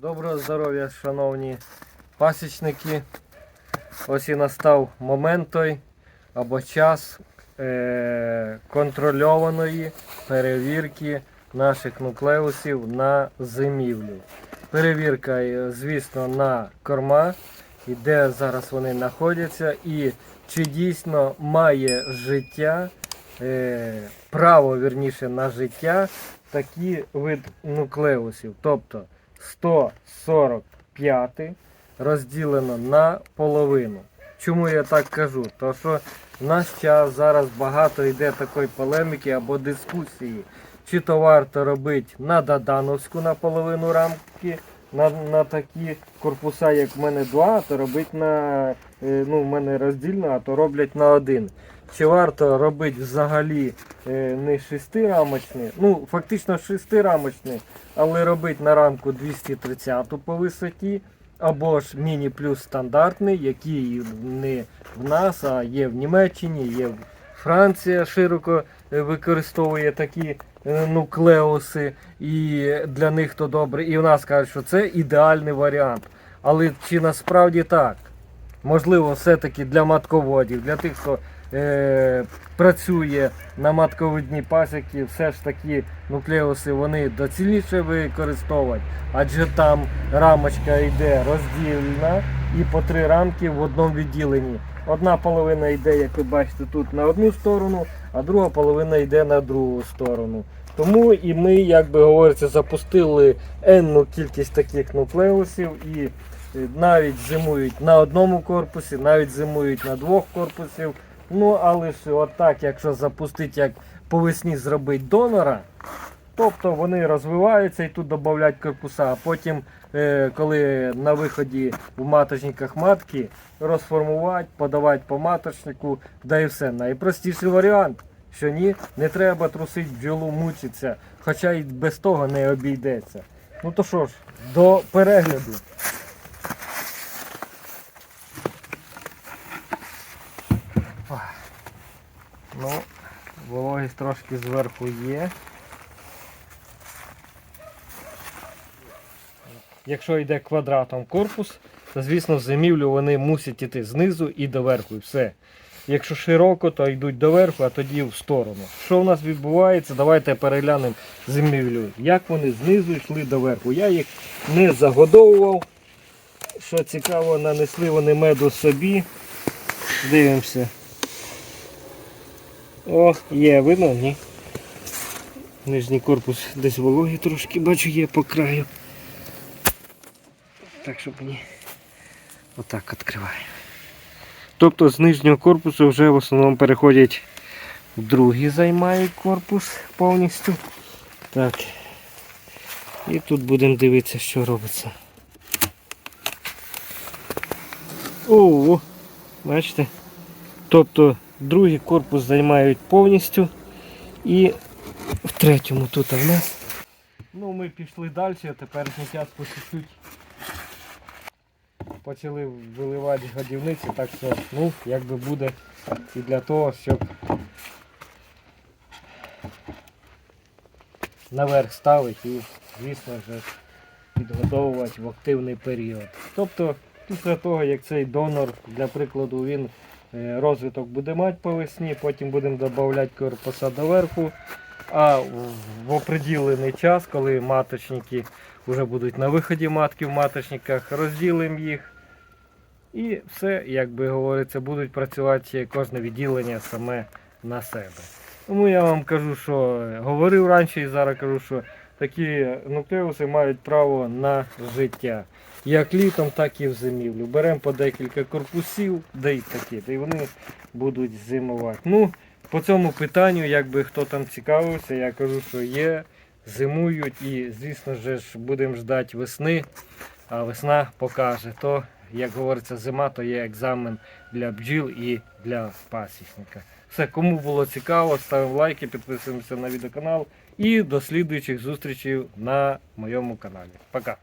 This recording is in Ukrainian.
Доброго здоров'я, шановні пасічники. Ось і настав момент той або час е- контрольованої перевірки наших нуклеусів на зимівлю. Перевірка, е, звісно, на корма, і де зараз вони знаходяться, і чи дійсно має життя, е- право вірніше на життя такий вид нуклеусів. Тобто 145 розділено на половину. Чому я так кажу? Тому що в наш час зараз багато йде такої полеміки або дискусії, чи то варто робити на Дадановську на половину рамки, на, на такі корпуса, як в мене два, то робити на е, ну, в мене роздільно, а то роблять на один. Чи варто робити взагалі е, не шестирамочні, ну фактично шестирамочні, але робити на рамку 230 по висоті, або ж міні плюс стандартний, який не в нас, а є в Німеччині, є в Франція широко е, використовує такі е, нуклеуси, і для них то добре. І в нас кажуть, що це ідеальний варіант. Але чи насправді так? Можливо, все-таки для матководів, для тих, хто е, працює на матковидній пасіки, все ж таки нуклеуси вони доцільніше використовувати, адже там рамочка йде роздільна і по три рамки в одному відділенні. Одна половина йде, як ви бачите, тут на одну сторону, а друга половина йде на другу сторону. Тому і ми, як би говориться, запустили енну кількість таких нуклеусів і е, навіть зимують на одному корпусі, навіть зимують на двох корпусів. Ну, але ж отак, якщо запустити, як по весні зробити донора, тобто вони розвиваються і тут додають корпуса, а потім, е, коли на виході в маточниках матки, розформувати, подавати по маточнику, да і все. Найпростіший варіант. Що ні, не треба трусити бджолу, мучитися, хоча й без того не обійдеться. Ну то що ж, до перегляду. Ох. Ну, вологість трошки зверху є. Якщо йде квадратом корпус, то звісно в зимівлю вони мусять іти знизу і доверху. І все. Якщо широко, то йдуть доверху, а тоді в сторону. Що у нас відбувається? Давайте переглянемо зимівлю. Як вони знизу йшли доверху. Я їх не загодовував. Що цікаво, нанесли вони меду собі. Дивимося. О, є, видно? Ні. Нижній корпус десь вологий трошки, бачу, є по краю. Так, щоб мені отак відкриваю. Тобто з нижнього корпусу вже в основному переходять другий займають корпус повністю. Так. І тут будемо дивитися, що робиться. О, бачите? Тобто другий корпус займають повністю. І в третьому тут в нас. Ну ми пішли далі, а тепер час по почали виливати годівниці, так що ну, якби буде і для того, щоб наверх ставити і, звісно ж, підготовувати в активний період. Тобто, після того, як цей донор, для прикладу, він розвиток буде мати по весні, потім будемо додавати корпуса доверху. А в- оприділений час, коли маточники вже будуть на виході матки в маточниках, розділимо їх. І все, як би говориться, будуть працювати кожне відділення саме на себе. Тому я вам кажу, що говорив раніше і зараз кажу, що такі нуклеуси мають право на життя. Як літом, так і в зимівлю. Беремо по декілька корпусів, да й такі, та й вони будуть зимувати. Ну, по цьому питанню, якби хто там цікавився, я кажу, що є, зимують і, звісно ж, будемо ждати весни, а весна покаже. То, як говориться, зима то є екзамен для бджіл і для пасічника. Все, кому було цікаво, ставимо лайки, підписуємося на відеоканал і до слідуючих зустрічей на моєму каналі. Пока!